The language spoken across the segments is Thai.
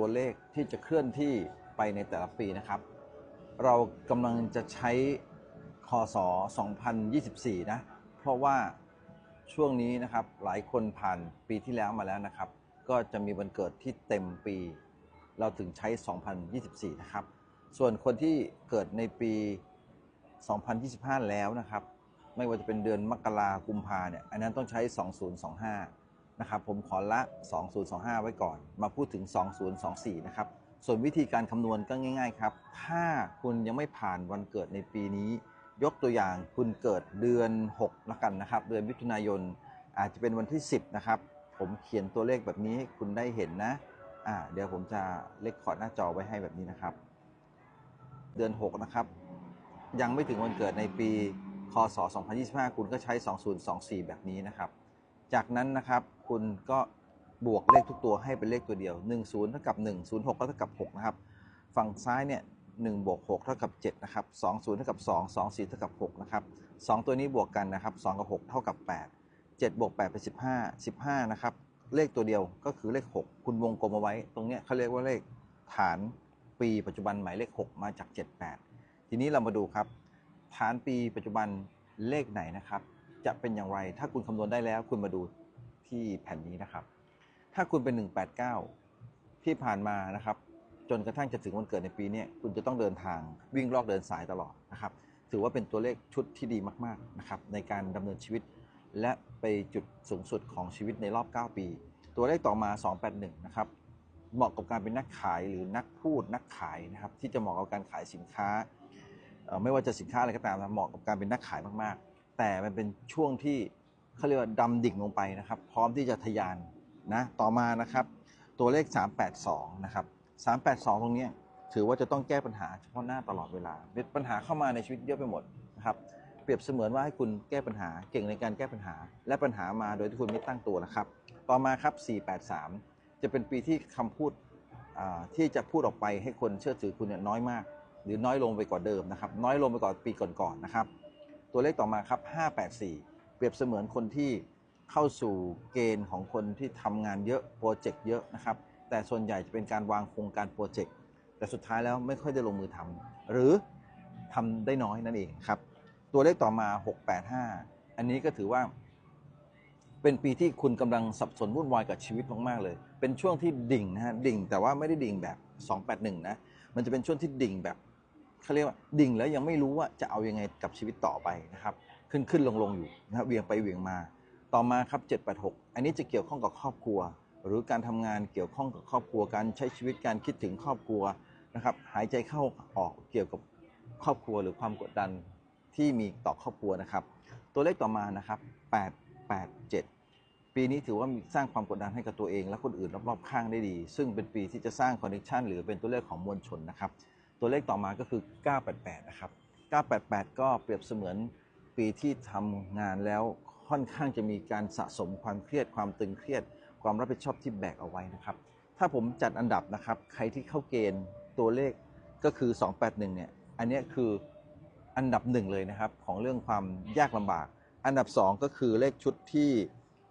ตัวเลขที่จะเคลื่อนที่ไปในแต่ละปีนะครับ เรากำลังจะใช้คศ 2024 นะ เพราะว่าช่วงนี้นะครับหลายคนผ่านปีที่แล้วมาแล้วนะครับ ก็จะมีวันเกิดที่เต็มปี เราถึงใช้ 2024 นะครับ ส่วนคนที่เกิดในปี 2025 แล้วนะครับ ไม่ว่าจะเป็นเดือนมกรากุมภาเนี่ย อันนั้นต้องใช้ 2025 นะครับผมขอละ 2025 ไว้ก่อน มาพูดถึง 2024 นะครับ ส่วนวิธีการคำนวณก็ง่าย ๆ ครับ ถ้าคุณยังไม่ผ่านวันเกิดในปีนี้ ยกตัวอย่างคุณเกิดเดือน 6 ละกันนะครับ เดือนมิถุนายน อาจจะเป็นวันที่ 10 นะครับ ผมเขียนตัวเลขแบบนี้ให้คุณได้เห็นนะอ่าเดี๋ยวผมจะเลคคอร์ดหน้าจอไว้ให้แบบนี้นะครับ เดือน 6 นะครับ ยังไม่ถึงวันเกิดในปี คศ 2025 คุณก็ใช้ 2024 แบบนี้นะครับ จากนั้นนะครับ คุณก็บวกเลขทุกตัวให้เป็นเลขตัวเดียว 10 เท่ากับ 1 06 ก็เท่ากับ 6 นะครับ ฝั่งซ้ายเนี่ย1บวก6เท่ากับ7นะครับ20เท่ากับ 2 24เท่ากับ6นะครับ2ตัวนี้บวกกันนะครับ2กับ 6 เท่ากับ 8 7บวก8เป็น15 15นะครับเลขตัวเดียวก็คือเลข 6 คุณวงกลมเอาไว้ ตรงเนี้ยเขาเรียกว่าเลขฐานปีปัจจุบันหมายเลข 6 มาจาก 78 ทีนี้เรามาดูครับ ฐานปีปัจจุบันเลขไหนนะครับ จะเป็นอย่างไร ถ้าคุณคำนวณได้แล้วคุณมาดู ที่แผ่นนี้นะครับ ถ้าคุณเป็น 189 ที่ผ่านมานะครับ จนกระทั่งจะถึงวันเกิดในปีนี้คุณจะต้องเดินทางวิ่งลอกเดินสายตลอดนะครับ ถือว่าเป็นตัวเลขชุดที่ดีมากๆนะครับในการดำเนินชีวิต และไปจุดสูงสุดของชีวิตในรอบ 9 ปี ตัวเลขต่อมา 281 นะครับเหมาะกับการเป็นนักขายหรือนักพูดนักขายนะครับที่จะเหมาะกับการขายสินค้า ไม่ว่าจะสินค้าอะไรก็ตามเหมาะกับการเป็นนักขายมากๆ แต่มันเป็นช่วงที่ เขาเรียกว่าดำดิ่งลงไปนะครับ พร้อมที่จะทะยานนะต่อมานะครับ ตัวเลข 382 นะครับ 382 ตรงนี้ถือว่าจะต้องแก้ปัญหาเฉพาะหน้าตลอดเวลาปัญหาเข้ามาในชีวิตเยอะไปหมดนะครับเปรียบเสมือนว่าให้คุณแก้ปัญหาเก่งในการแก้ปัญหา และปัญหามาโดยที่คุณไม่ตั้งตัวนะครับ ต่อมาครับ 483 จะเป็นปีที่คำพูดที่จะพูดออกไปให้คนเชื่อถือคุณเนี่ยน้อยมาก หรือน้อยลงไปกว่าเดิมนะครับ น้อยลงไปกว่าปีก่อนๆนะครับ ตัวเลขต่อมาครับ 584 เปรียบเสมือนคนที่เข้าสู่เกณฑ์ของคนที่ทำงานเยอะโปรเจกต์เยอะนะครับ แต่ส่วนใหญ่จะเป็นการวางโครงการโปรเจกต์แต่สุดท้ายแล้วไม่ค่อยได้ลงมือทำหรือทำได้น้อยนั่นเองครับ ตัวเลขต่อมา 685 อันนี้ก็ถือว่าเป็นปีที่คุณกำลังสับสนวุ่นวายกับชีวิตมากๆเลย เป็นช่วงที่ดิ่งนะฮะ ดิ่งแต่ว่าไม่ได้ดิ่งแบบ 281 นะ มันจะเป็นช่วงที่ดิ่งแบบเขาเรียกว่าดิ่งแล้วยังไม่รู้ว่าจะเอาอยังไงกับชีวิตต่อไปนะครับ ขึ้นขึ้นลงลงอยู่นะเวียงไปเวียงมา ต่อมาครับ786 อันนี้จะเกี่ยวข้องกับครอบครัว หรือการทำงานเกี่ยวข้องกับครอบครัวการใช้ชีวิตการคิดถึงครอบครัวนะครับหายใจเข้าออกเกี่ยวกับครอบครัวหรือความกดดันที่มีต่อครอบครัวนะครับ ตัวเลขต่อมานะครับ 887 ปีนี้ถือว่าสร้างความกดดันให้กับตัวเอง และคนอื่นรอบๆข้างได้ดี ซึ่งเป็นปีที่จะสร้างคอนเนคชันหรือเป็นตัวเลขของมวลชนนะครับ ตัวเลขต่อมาก็คือ 988 นะครับ 988 ก็เปรียบเสมือน ปีที่ทำงานแล้วค่อนข้างจะมีการสะสมความเครียดความตึงเครียด ความรับผิดชอบที่แบกเอาไว้นะครับ ถ้าผมจัดอันดับนะครับ ใครที่เข้าเกณฑ์ตัวเลขก็คือ 281 เนี่ย อันนี้คืออันดับหนึ่งเลยนะครับ ของเรื่องความยากลำบาก อันดับ 2 ก็คือเลขชุดที่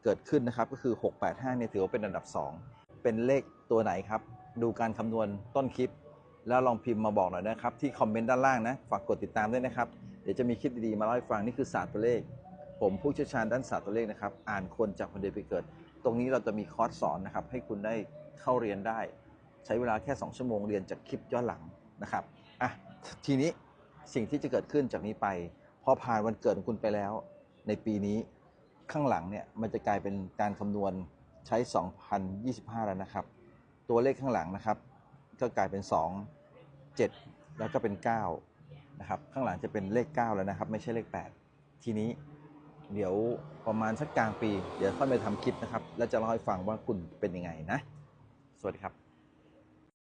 เกิดขึ้นนะครับ ก็คือ 685 เนี่ยถือว่าเป็นอันดับ 2 เป็นเลขตัวไหนครับ ดูการคำนวณต้นคลิป แล้วลองพิมพ์มาบอกหน่อยนะครับ ที่คอมเมนต์ด้านล่างนะ ฝากกดติดตามด้วยนะครับ ดี๋ยวจะมีคลิปดีๆมาเล่าให้ฟังนี่คือศาสตร์ตัวเลข ผมผู้เชี่ยวชาญด้านศาสตร์ตัวเลขนะครับ อ่านคนจากคนเดียวไปเกิด ตรงนี้เราจะมีคอร์สสอนนะครับ ให้คุณได้เข้าเรียนได้ ใช้เวลาแค่ 2 ชั่วโมงเรียนจากคลิปย้อนหลังนะครับอะทีนี้สิ่งที่จะเกิดขึ้นจากนี้ไปพอผ่านวันเกิดของคุณไปแล้ว ในปีนี้ข้างหลังเนี่ยมันจะกลายเป็นการคำนวณใช้ 2025 แล้วนะครับ ตัวเลขข้างหลังนะครับ ก็กลายเป็น 2 7 แล้วก็เป็น 9 นะครับข้างหลังจะเป็นเลข 9 แล้วนะครับ ไม่ใช่เลข 8 ทีนี้เดี๋ยวประมาณสักกลางปี เดี๋ยวค่อยไปทำคลิปนะครับ แล้วจะเล่าให้ฟังว่าคุณเป็นยังไงนะ สวัสดีครับ